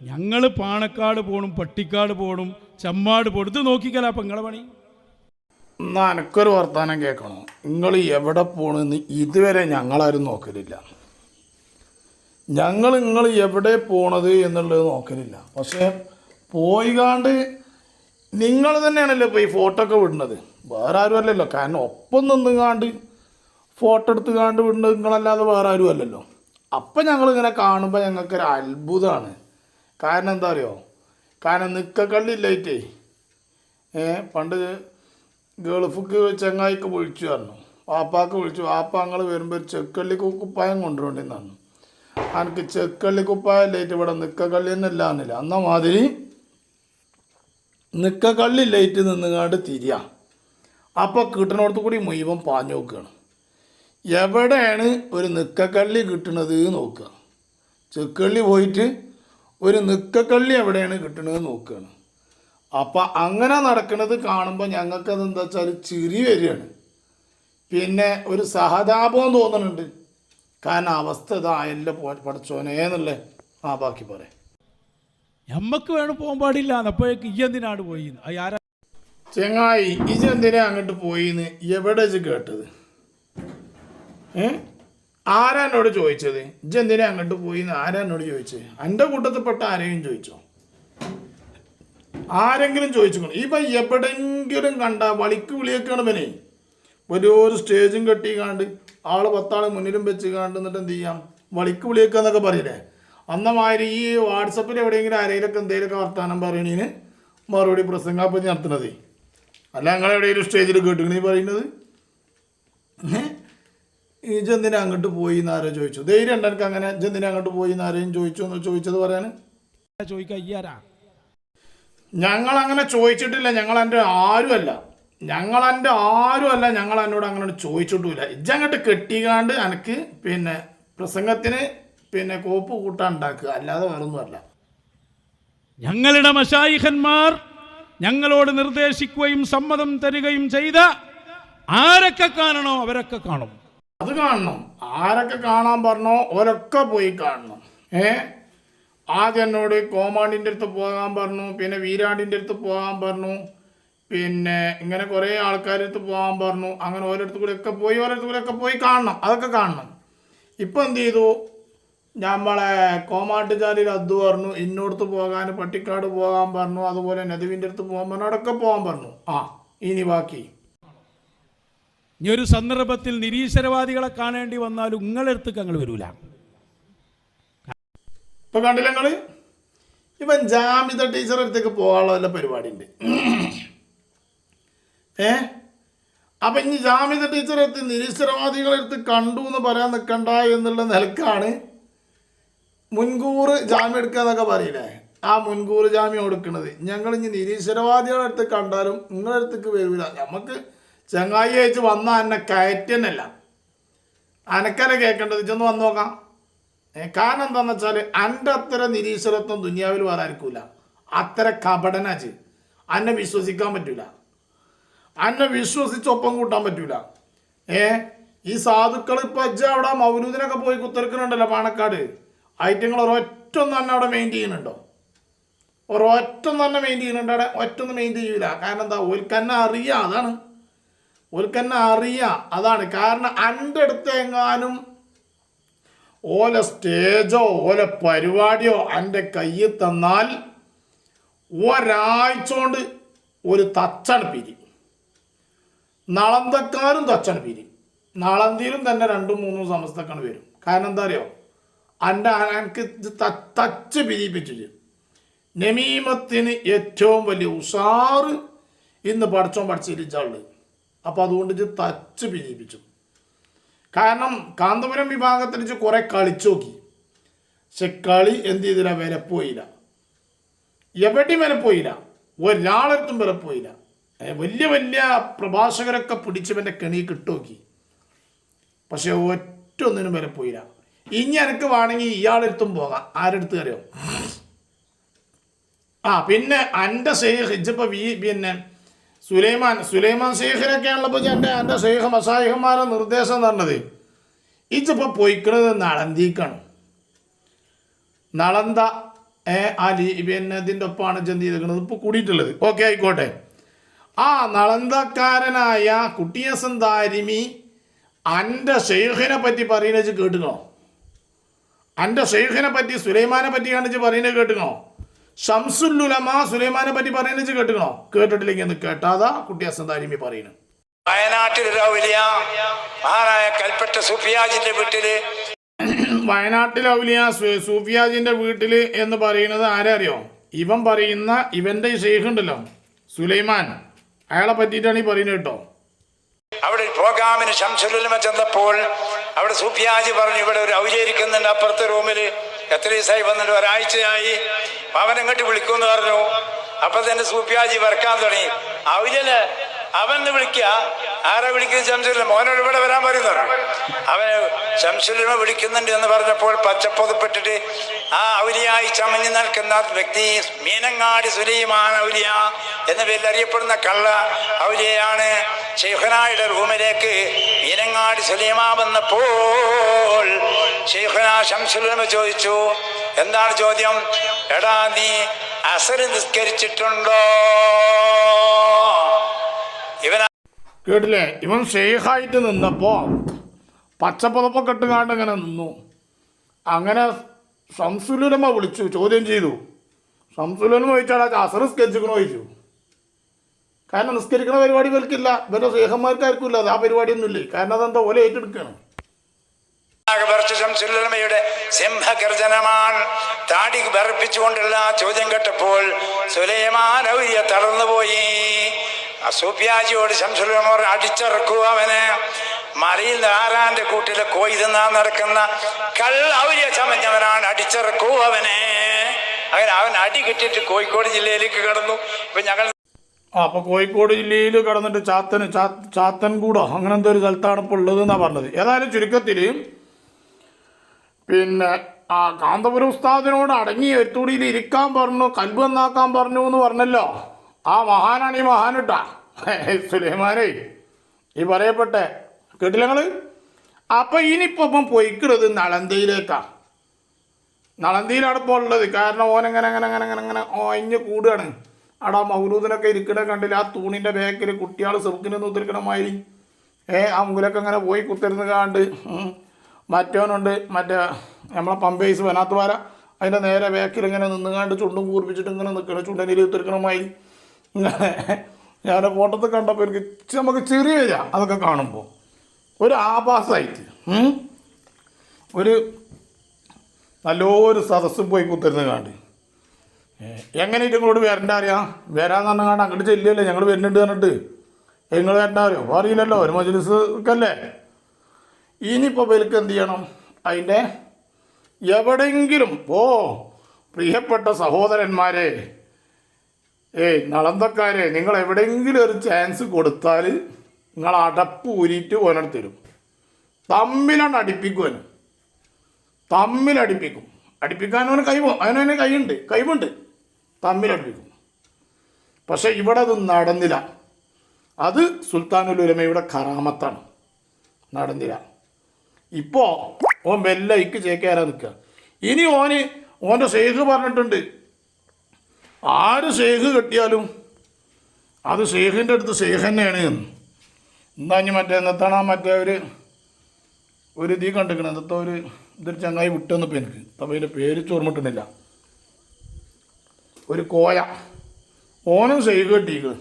ഞങ്ങൾ പാണക്കാട് പോണും പട്ടിക്കാട് പോണും ചമ്മാട് പോണും. ഇത് നോക്കിക്കല അപ്പം നിങ്ങളെ പണി. എന്നാ എനക്കൊരു വർത്താനം കേൾക്കണോ നിങ്ങൾ എവിടെ പോണെന്ന് ഇതുവരെ ഞങ്ങളാരും നോക്കലില്ല. ഞങ്ങൾ നിങ്ങൾ എവിടെ പോണത് എന്നുള്ളത് നോക്കലില്ല. പക്ഷേ പോയി കാണ്ട് നിങ്ങൾ തന്നെയാണല്ലോ ഇപ്പോൾ ഈ ഫോട്ടോ ഒക്കെ വിടുന്നത്. വേറെ ആരും അല്ലല്ലോ. കാരണം ഒപ്പം നിന്നുകാണ്ട് ഫോട്ടോ എടുത്ത് കാണ്ട് വിടുന്നത് നിങ്ങളല്ലാതെ വേറെ ആരും അല്ലല്ലോ. അപ്പം ഞങ്ങളിങ്ങനെ കാണുമ്പോൾ ഞങ്ങൾക്കൊരു അത്ഭുതമാണ് കാരണം എന്താ അറിയോ? കാരണം നിക്കക്കള്ളില്ലായിട്ടേ ഏ പണ്ട് ഗൾഫിക്ക് ചങ്ങായിക്ക് വിളിച്ചു പറഞ്ഞു. വാപ്പാക്ക് വിളിച്ചു. വാപ്പ ഞങ്ങൾ വരുമ്പോൾ ചെക്കള്ളി കുപ്പായം കൊണ്ടുവരണ്ടെന്ന് എനിക്ക് ചെക്കള്ളി കുപ്പായം ലേറ്റ് ഇവിടെ നിക്കക്കള്ളി തന്നെ ഇല്ലാന്നില്ല. അന്ന മാതിരി നിക്കക്കള്ളി ലൈറ്റ് നിന്നുകാണ്ട് തിരിയാ. അപ്പോൾ കിട്ടണോടത്ത് കൂടി മുഴുവൻ പാഞ്ഞു നോക്കുകയാണ് എവിടെയാണ് ഒരു നിക്കക്കള്ളി കിട്ടണത് നോക്കുക. ചെക്കള്ളി പോയിട്ട് ഒരു നിക്കക്കള്ളി എവിടെയാണ് കിട്ടണത് നോക്കുകയാണ് അപ്പം അങ്ങനെ നടക്കുന്നത് കാണുമ്പോൾ ഞങ്ങൾക്കത് എന്താ വെച്ചാൽ ചിരി വരികയാണ്. പിന്നെ ഒരു സഹതാപം തോന്നുന്നുണ്ട് കാരണം അവസ്ഥ ഇതായല്ലോ പഠിച്ചോനെ എന്നല്ലേ ആ ബാക്കി പറയാം ഞമ്മക്ക് വേണം പോകാൻ പാടില്ല. അപ്പോഴേക്ക് ഈ എന്തിനാണ് പോയി ചെങ്ങായി ആരാ ചെങ്ങായി ഇജെന്തിനാ അങ്ങോട്ട് പോയിന്ന്? എവിടെ കേട്ടത്? ഏ? ആരാ എന്നോട് ചോദിച്ചത്? ഇജെന്തിനാ അങ്ങോട്ട് പോയിന്ന്? ആരാ എന്നോട് ചോദിച്ചത്? എന്റെ കൂട്ടത്തിൽപ്പെട്ട ആരെയും ചോദിച്ചോ? ആരെങ്കിലും ചോദിച്ചു ഇപ്പം എവിടെങ്കിലും കണ്ട വളിക്ക് വിളിയൊക്കെയാണ് ഇവനെ. വലിയൊരു സ്റ്റേജും കെട്ടി കാണ്ട് ആൾ പത്താൾ മുന്നിലും വെച്ച് കാണ്ട് എന്നിട്ട് എന്ത് ചെയ്യാം? വളിക്ക് വിളിയൊക്കെ എന്നൊക്കെ പറയില്ലേ? അന്നമാതിരി ഈ വാട്സപ്പിൽ എവിടെയെങ്കിലും ആരെങ്കിലൊക്കെ എന്തെങ്കിലുമൊക്കെ വർത്താനം പറയണീന് മറുപടി പ്രസംഗാപ്പത്തി നടത്തുന്നത്. അല്ല നിങ്ങൾ എവിടെയെങ്കിലും സ്റ്റേജിൽ കേട്ടു നീ പറയുന്നത് ഇജെന്തിനാ അങ്ങോട്ട് പോയി എന്ന് ആരോ ചോദിച്ചു. ധൈര്യം ഉണ്ട് എനിക്ക് അങ്ങനെ ഇജെന്തിനാ അങ്ങോട്ട് പോയി എന്ന് ആരെയും ചോദിച്ചു എന്ന് ചോദിച്ചത് പറയാൻ? ചോദിക്കാ ഞങ്ങൾ അങ്ങനെ ചോദിച്ചിട്ടില്ല. ഞങ്ങൾ എന്റെ ആരുമല്ല. ഞങ്ങൾ എന്റെ ആരുമല്ല. ഞങ്ങൾ എന്നോട് അങ്ങനെ ചോദിച്ചിട്ടുമില്ല. ഇജങ്ങോട്ട് കെട്ടിക്കാണ്ട് എനിക്ക് പിന്നെ പ്രസംഗത്തിന് പിന്നെ കോപ്പ് കൂട്ടാൻ ഉണ്ടാക്കുക. അല്ലാതെ വേറൊന്നുമല്ല ഞങ്ങളുടെ മഷായിഖന്മാർ ഞങ്ങളോട് നിർദ്ദേശിക്കുകയും സമ്മതം തരികയും ചെയ്ത ആരൊക്കെ കാണണോ അവരൊക്കെ കാണും. അത് കാണണം. ആരൊക്കെ കാണാൻ പറഞ്ഞോ ഓരൊക്കെ പോയി കാണണം. ഏ? ആദ്യം എന്നോട് കോമാണ്ടിന്റെ അടുത്ത് പോകാൻ പറഞ്ഞു പിന്നെ വീരാണ്ടിന്റെ അടുത്ത് പോകാൻ പറഞ്ഞു പിന്നെ ഇങ്ങനെ കുറേ ആൾക്കാരുടെ അടുത്ത് പോകാൻ പറഞ്ഞു അങ്ങനെ ഓരോരുത്തർ ഒക്കെ പോയി ഓരോരുത്തർ കൂടെ ഒക്കെ പോയി കാണണം. അതൊക്കെ കാണണം. ഇപ്പം എന്ത് ചെയ്തു? നമ്മളെ കോമാട്ടുചാലിൽ അദ്ദു പറഞ്ഞു ഇന്നോടത്ത് പോകാൻ പട്ടിക്കാട് പോകാൻ പറഞ്ഞു അതുപോലെ നദുവിന്റെ അടുത്ത് പോകാൻ പറഞ്ഞു അവിടെയൊക്കെ പോകാൻ പറഞ്ഞു. ആ ഇനി ബാക്കി. ഇനി ഒരു സന്ദർഭത്തിൽ നിരീശ്വരവാദികളെ കാണേണ്ടി വന്നാലും നിങ്ങളെടുത്തേക്ക് ഞങ്ങൾ വരൂല. ഇപ്പൊ കണ്ടില്ല നിങ്ങൾ? ഇവൻ ജാമിത ടീച്ചർ അടുത്തേക്ക് പോകാനുള്ള വല്ല പരിപാടി ഉണ്ട് ഏ? അപ്പൊ ഇനി ജാമിത ടീച്ചർ അടുത്ത് നിരീശ്വരവാദികളെ അടുത്ത് കണ്ടു എന്ന് പറയാൻ നിൽക്കണ്ട എന്നുള്ള നിലക്കാണ് മുൻകൂർ ജാമ്യം എടുക്കുക എന്നൊക്കെ പറയില്ലേ? ആ മുൻകൂർ ജാമ്യം കൊടുക്കുന്നത് ഞങ്ങൾ ഇനി നിരീശ്വരവാദികളുടെ അടുത്ത് കണ്ടാലും നിങ്ങളുടെ അടുത്തേക്ക് വരില്ല നമുക്ക് ചങ്ങായി അയച്ച് വന്ന എന്നെ കയറ്റന്നല്ല. അനക്കനെ കേൾക്കേണ്ടത് ചെന്ന് വന്നു നോക്കാം. കാരണം എന്താണെന്ന് വെച്ചാൽ എന്റെ അത്ര നിരീശ്വരത്വം ദുനിയാവിൽ ആയിരിക്കൂല അത്ര കപടനാച്ച് അന്നെ വിശ്വസിക്കാൻ പറ്റൂല. അന്നെ വിശ്വസിച്ചൊപ്പം കൂട്ടാൻ പറ്റൂല. ഏ ഈ സാധുക്കൾ ഇപ്പൊ അജ്ജ അവിടെ മൗലൂദിനൊക്കെ പോയി കുത്തിറക്കുന്നുണ്ടല്ലോ പാണക്കാട്. ഐറ്റങ്ങൾ ഒരൊറ്റ തന്നെ അവിടെ മെയിൻ ചെയ്യുന്നുണ്ടോ? ഒരൊറ്റ തന്നെ മെയിൻ ചെയ്യുന്നുണ്ട്. അവിടെ ഒറ്റൊന്നും മെയിൻ ചെയ്യൂല. കാരണം എന്താ? ഓൽക്കന്നെ അറിയാം. അതാണ്. ഓൽക്കന്നെ അറിയാം. അതാണ് കാരണം എന്റെ ഓല സ്റ്റേജോ ഓല പരിപാടിയോ എന്റെ കയ്യിൽ തന്നാൽ ഒരാഴ്ച കൊണ്ട് ഒരു തച്ചാണ് പിരി. നളന്തക്കാരും തച്ചാണ് പിരി. നളന്തിയിലും തന്നെ രണ്ടും മൂന്നും സമസ്തക്കാണ് വരും. കാരണം എന്താ അറിയോ? എന്റെ എനിക്ക് തച്ച് പിരിപ്പിച്ചു. നമീമത്തിന് ഏറ്റവും വലിയ ഉഷാറ് ഇന്ന് പഠിച്ചോ പഠിച്ചിരിച്ചാളുണ്ട് അപ്പോൾ അതുകൊണ്ട് തച്ച് പിരിപ്പിച്ചു കാരണം കാന്തപുരം വിഭാഗത്തിൽ വെച്ച് കുറെ കളിച്ചു നോക്കി. പക്ഷെ കളി എന്ത് ചെയ്തില്ല വിലപ്പോയില്ല എവിടെയും വിലപ്പോയില്ല ഒരാളെടുത്തും വിലപ്പോയില്ല വലിയ വലിയ പ്രഭാഷകരൊക്കെ പിടിച്ചവന്റെ കെണി കിട്ടുനോക്കി പക്ഷെ ഒറ്റ ഒന്നിനും വിലപ്പോയില്ല ഇനി എനിക്ക് വേണമെങ്കിൽ ഇയാളെടുത്തും പോകാം. ആരെടുത്ത് അറിയോ? ആ പിന്നെ എന്റെ സേഹ് ഇജിപ്പോൾ വി പിന്നെ സുലൈമാൻ സുലൈമാൻ ഷെയ്ഖിനൊക്കെയാണല്ലോ ഇപ്പോൾ എന്റെ എന്റെ ഷെയ്ഖ് മസാഹിഹന്മാരെ നിർദ്ദേശം തന്നത് ഇതിപ്പോൾ പൊയ്ക്കണത് നളന്തിക്കാണ്. നളന്ത ഏ അലി പിന്നെ ഇതിന്റെ ഒപ്പമാണ് ചെന്ത് ചെയ്തിരിക്കുന്നത് ഇപ്പോൾ കൂടിയിട്ടുള്ളത്. ഓക്കെ ആയിക്കോട്ടെ. ആ നളന്തക്കാരനായ കുട്ടിയസൻ ദാരിമി എന്റെ ഷെയ്ഖിനെ പറ്റി പറയുന്നത് കേട്ടുക്കണോ? എന്റെ ഷെയ്ഖിനെ പറ്റി സുലൈമാനെ പറ്റി കാണിച്ച് പറയുന്നത് കേട്ടുക്കോ ഷംസുല്ലുലമ സുലൈമാനെ പറ്റി പറയുന്നത് കേട്ടുക്കണോ? കേട്ടിട്ടില്ലെങ്കിൽ ഒന്ന് കേട്ടാതാ കുട്ടി അസന്താരിമി പറയുന്നു. വയനാട്ടിലൊരു ഔലിയ മഹാനായ കൽപ്പറ്റ സുഫിയാജിന്റെ വീട്ടിൽ. വയനാട്ടിലെ ഔലിയ സൂഫിയാജിന്റെ വീട്ടിൽ എന്ന് പറയുന്നത് ആരെ അറിയോ ഇവൻ പറയുന്ന ഇവന്റെ ഈ ഷെയ്ഖ് ഉണ്ടല്ലോ സുലൈമാൻ. അയാളെ പറ്റിയിട്ടാണ് ഈ പറയുന്നത് കേട്ടോ. അവിടെ പോകാമിന് പ്രോഗ്രാമിന് ശംസുലുമ ചെന്നപ്പോൾ അവിടെ സൂഫിയാജി പറഞ്ഞു ഇവിടെ ഒരു ഔലിയ ഇരിക്കുന്നുണ്ട് അപ്പുറത്തെ റൂമിൽ എത്ര ദിവസമായി വന്നിട്ട് ഒരാഴ്ചയായി. അവൻ എങ്ങോട്ട് വിളിക്കുമെന്ന് പറഞ്ഞു. അപ്പൊ തന്നെ സൂപ്പിയാജി വരക്കാൻ തുടങ്ങി. ഔലിയൽ അവനെ വിളിക്കുക ആരാ വിളിക്കുന്നത് ശംസുലിമ മോനോട് ഇവിടെ വരാൻ പറയുന്നു. അവന് ശംസുലിനെ വിളിക്കുന്നുണ്ട് എന്ന് പറഞ്ഞപ്പോൾ പച്ചപ്പൊതുപ്പെട്ടിട്ട് ആ ഔലിയായി ചമഞ്ഞു നിൽക്കുന്ന വ്യക്തി മീനങ്ങാടി സുലൈമാൻ ഔലിയ എന്ന പേരിൽ അറിയപ്പെടുന്ന കള്ള ഔലിയയാണ്. ഷെയ്ഖനായുടെ റൂമിലേക്ക് മീനങ്ങാടി സുലൈമാ വന്നപ്പോൾ ഷെയ്ഖന ശംസുലമ ചോദിച്ചു എന്താണ് ചോദ്യം? എടാ നീ അസർ നിസ്കരിച്ചിട്ടുണ്ടോ? ഇവൻ കേട്ടില്ലേ? ഇവൻ ഷെയ്ഖായിട്ട് നിന്നപ്പോ പച്ചപ്പുതപ്പൊക്കെ ഇട്ടുകാണ്ട് ഇങ്ങനെ നിന്നു. അങ്ങനെ ഷംസുലുലമ വിളിച്ചു ചോദ്യം ചെയ്തു. ഷംസുലുലമ ചോദിച്ചാൽ ആ അസർ സ്കെച്ചിക്കണോ ചോദിച്ചു. കാരണം നിസ്കരിക്കുന്ന പരിപാടി ഇവർക്കില്ല. ഇവരുടെ സ്നേഹന്മാർക്കാർക്കും ഇല്ല. അത് ആ പരിപാടിയൊന്നുമില്ലേ? കാരണം അതെന്താ? ഓല ഏറ്റെടുക്കുകയാണ്. ശംസുലമയുടെ സിംഹഗർജനമാണ് താടി വിറപ്പിച്ചുകൊണ്ടുള്ള ആ ചോദ്യം കേട്ടപ്പോൾ സുലൈമാൻ ഔലിയ തളർന്നുപോയി. അസൂപ്യാജിയോട് ശംസുലമോർ അടിച്ചിറക്കൂ അവന്. മലയിൽ ആറാന്റെ കൂട്ടിലെ കോയി തിന്നാൻ നടക്കുന്ന കള്ള ഔലിയ ചമഞ്ഞവനാണ് അടിച്ചിറക്കൂ അവനെ അങ്ങനെ അവൻ അടി കിട്ടിയിട്ട് കോഴിക്കോട് ജില്ലയിലേക്ക് കടന്നു. ഇപ്പൊ ഞങ്ങൾ അപ്പൊ അപ്പോൾ കോഴിക്കോട് ജില്ലയിൽ കടന്നിട്ട് ചാത്തന് ചാത്തൻകൂടോ അങ്ങനെന്തോ ഒരു സ്ഥലത്താണ് ഇപ്പോൾ ഉള്ളത് എന്നാണ് പറഞ്ഞത്. ഏതായാലും ചുരുക്കത്തിൽ പിന്നെ ആ കാന്തപുരം ഉസ്താദിനോട് അടങ്ങി എത്തുടിയിൽ ഇരിക്കാൻ പറഞ്ഞു കൽബ് നന്നാക്കാൻ പറഞ്ഞു എന്ന് പറഞ്ഞല്ലോ. ആ മഹാനാണ് ഈ മഹാനിട്ടാ. സുലൈമാനേ ഈ പറയപ്പെട്ടെ കേട്ടില്ല നിങ്ങൾ അപ്പൊ ഇനിയിപ്പോൾ ഇപ്പം പൊയ്ക്കുന്നത് നളന്തിയിലാണ് ഇപ്പോൾ ഉള്ളത്. കാരണം ഓനങ്ങനെ അങ്ങനെ അങ്ങനെ അങ്ങനെ അങ്ങനെ ഓഞ്ഞ് കൂടുകയാണ് അവിടെ മൗലൂദിനൊക്കെ ഇരിക്കണ കണ്ടില്ല? ആ തൂണിന്റെ ബാക്കിൽ കുട്ടികൾ സെറുക്കിന് കുത്തിരിക്കണ മാതിരി. ഏ ആ മുലൊക്കെ അങ്ങനെ പോയി കുത്തിരുന്ന് കാണ്ട്. മറ്റവനുണ്ട് മറ്റേ നമ്മളെ പമ്പേസ് വനാത്ത് വാര അതിന്റെ നേരെ ബാക്കിൽ ഇങ്ങനെ നിന്ന് കാണ്ട് ചുണ്ടും കൂർപ്പിച്ചിട്ട് ഇങ്ങനെ നിൽക്കണം ചുണ്ടനിൽ ഉത്തിരിക്കണ മാതിരി. ഇങ്ങനെ ഞാൻ ഫോട്ടോത്തിൽ കണ്ടപ്പോൾ എനിക്ക് നമുക്ക് ചെറിയ അതൊക്കെ കാണുമ്പോൾ ഒരു ആഭാസമായിട്ട്. ഒരു നല്ലൊരു സദസ്സും പോയി കുത്തിരുന്ന് കാണ്ട്. എങ്ങനെ ഇങ്ങോട്ട് വരണ്ട അറിയാം? വരാന്ന് പറഞ്ഞാണ്ട് അങ്ങോട്ട് ചെല്ലിയല്ലേ? ഞങ്ങൾ വരുന്നുണ്ട് പറഞ്ഞിട്ട്. നിങ്ങൾ വരണ്ട അറിയോ? അറിയില്ലല്ലോ ഒരു മജലിസ്ക്കല്ലേ ഇനിയിപ്പോൾ ഇവർക്ക് എന്ത് ചെയ്യണം? അതിന്റെ എവിടെയെങ്കിലും ഓ പ്രിയപ്പെട്ട സഹോദരന്മാരെ ഏയ് നളന്തക്കാരെ നിങ്ങൾ എവിടെയെങ്കിലും ഒരു ചാൻസ് കൊടുത്താൽ നിങ്ങൾ അടപ്പ് ഊരിയിട്ട് തരും തമ്മിലാണ് അടിപ്പിക്കുവന് തമ്മിലടിപ്പിക്കും. അടിപ്പിക്കാൻ അവന് കഴിവ് അവനവന് കൈയുണ്ട് കഴിവുണ്ട് തമ്മിലടിപ്പിക്കും. പക്ഷേ ഇവിടെ അത് നടന്നില്ല. അത് സുൽത്താനുൽ ഉലമയുടെ കറാമത്താണ്. നടന്നില്ല. ഇപ്പോൾ ഓൻ വെല്ലയ്ക്ക് ചേക്കേറാൻ നിൽക്കുക. ഇനി ഓന് ഓന്റെ ഷെയ്ഖ് പറഞ്ഞിട്ടുണ്ട്. ആര് ഷെയ്ഖ് കെട്ടിയാലും അത് ഷെയ്ഖിന്റെ അടുത്ത് ഷെയ്ഖ് തന്നെയാണ് എന്ന്. എന്താ ഇനി മറ്റേ എന്നത്താണ് മറ്റേ ഒരു ഒരു ഇതീ കണ്ടിരിക്കണം എന്നത്തെ ഒരു ഇതൊരു ചങ്ങായി വിട്ടെന്നിപ്പോൾ എനിക്ക്. അപ്പോൾ അതിന്റെ പേര് ചോർമിട്ടുന്നില്ല ഒരു കോയ. ഓനും സൈഡ് കെട്ടിക്ക്.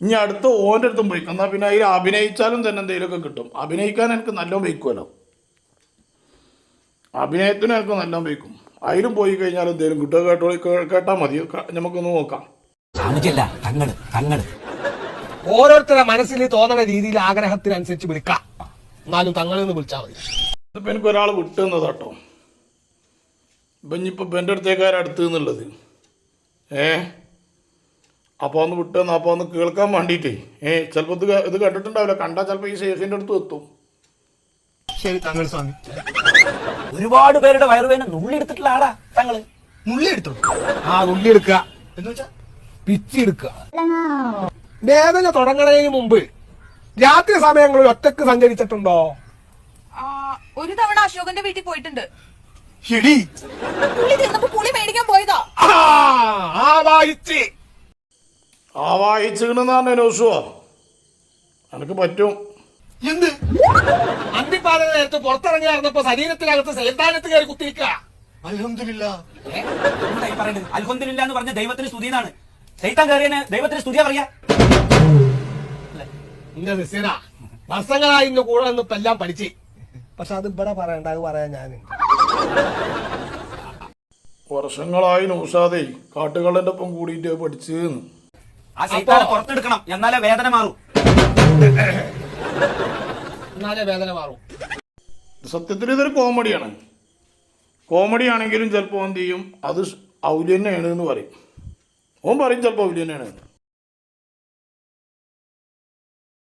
ഇനി അടുത്ത് ഓന്റെ അടുത്തും പോയി എന്നാൽ പിന്നെ അതിൽ അഭിനയിച്ചാലും തന്നെ എന്തെങ്കിലുമൊക്കെ കിട്ടും. അഭിനയിക്കാൻ എനിക്ക് നല്ലോണം വയ്ക്കുമല്ലോ അഭിനയത്തിന് എനിക്ക് നല്ലോണം വയ്ക്കും. അതിലും പോയി കഴിഞ്ഞാൽ എന്തെങ്കിലും കിട്ടുക കേട്ടോ കേട്ടാൽ മതി. നമുക്കൊന്ന് നോക്കാം. തങ്ങൾ കങ്ങൾ ഓരോരുത്തരുടെ മനസ്സിൽ തോന്നുന്ന രീതിയിൽ ആഗ്രഹത്തിനനുസരിച്ച് വിളിക്കാം. എന്നാലും തങ്ങളിൽ നിന്ന് വിളിച്ചാൽ മതി. ഇപ്പം എനിക്ക് ഒരാൾ വിട്ടു തന്നത് കേട്ടോ. ഇപ്പം ഇനിയിപ്പോൾ എന്റെ അടുത്തേക്കാരും അടുത്ത് എന്നുള്ളത് ഏ? അപ്പോൾ ഒന്ന് വിട്ടു തന്നു അപ്പോൾ ഒന്ന് കേൾക്കാൻ വേണ്ടിയിട്ടേ. ഏ ചിലപ്പോൾ ഇത് ഇത് കണ്ടിട്ടുണ്ടാവില്ല. കണ്ടാൽ ചിലപ്പോൾ ഈ ഷേഖിന്റെ അടുത്ത് എത്തും. ശരി തങ്ങൾ സ്വാമി. ഒരുപാട് പേരുടെ വയറുവേന നുള്ളിയെടുത്തിട്ടുള്ള ആടാ തങ്ങൾ. നുള്ളി എടുത്തു ആ നുള്ളി എടുക്കുക എന്ന് വെച്ചാ പിച്ചി എടുക്കുക വേദന തുടങ്ങുന്നതിന് മുമ്പ് രാത്രി സമയങ്ങളിൽ ഒറ്റയ്ക്ക് സഞ്ചരിച്ചിട്ടുണ്ടോ? ഒരു തവണ അശോകന്റെ വീട്ടിൽ പോയിട്ടുണ്ട്. ഹിടി പുളി തിന്നപ്പോ പുളി മേടിക്കാൻ പോയതാ. ആവാഹിച്ച്. ആവാഹിച്ചിരുന്നാണ് നോസുവോ അനക്ക് പറ്റും. എന്ത്? അന്തിപ്പാത നേരത്ത് പുറത്തിറങ്ങി നടന്നപ്പോ ശരീരത്തിനകത്ത് സേതാനത്ത് കയറി കുത്തിരിക്ക പറയുന്നത് അൽഹമില്ല എന്ന് പറഞ്ഞ ദൈവത്തിന് സ്തുതിയാണ് സൈത്താൻ കയറിയന് ദൈവത്തിന് സ്തുതിയാ പറയാ. എന്റെ നിസ്സീന വർഷങ്ങളായി ഇന്ന് കൂടെ നിന്ന് ഇപ്പൊ എല്ലാം പഠിച്ച്. പക്ഷെ അത് ഇവിടെ പറയണ്ട അത് പറയാൻ ഞാൻ വർഷങ്ങളായി നൗഷാദേ കാട്ടുകള്ളന്റെ ഒപ്പം കൂടിയിട്ട് പഠിച്ചു ആ സൈത്താനെ പുറത്തെടുക്കണം എന്നാലേ വേദന മാറൂ. എന്നാലേ വേദന മാറും. സത്യത്തിൽ ഇതൊരു കോമഡിയാണ്. കോമഡി ആണെങ്കിലും ചിലപ്പോൾ എന്ത് ചെയ്യും? അത് ഔല്യ തന്നെയാണ് എന്ന് പറയും. ഓൻ പറയും ചിലപ്പോൾ ഔല്യ തന്നെയാണ് എന്ന്.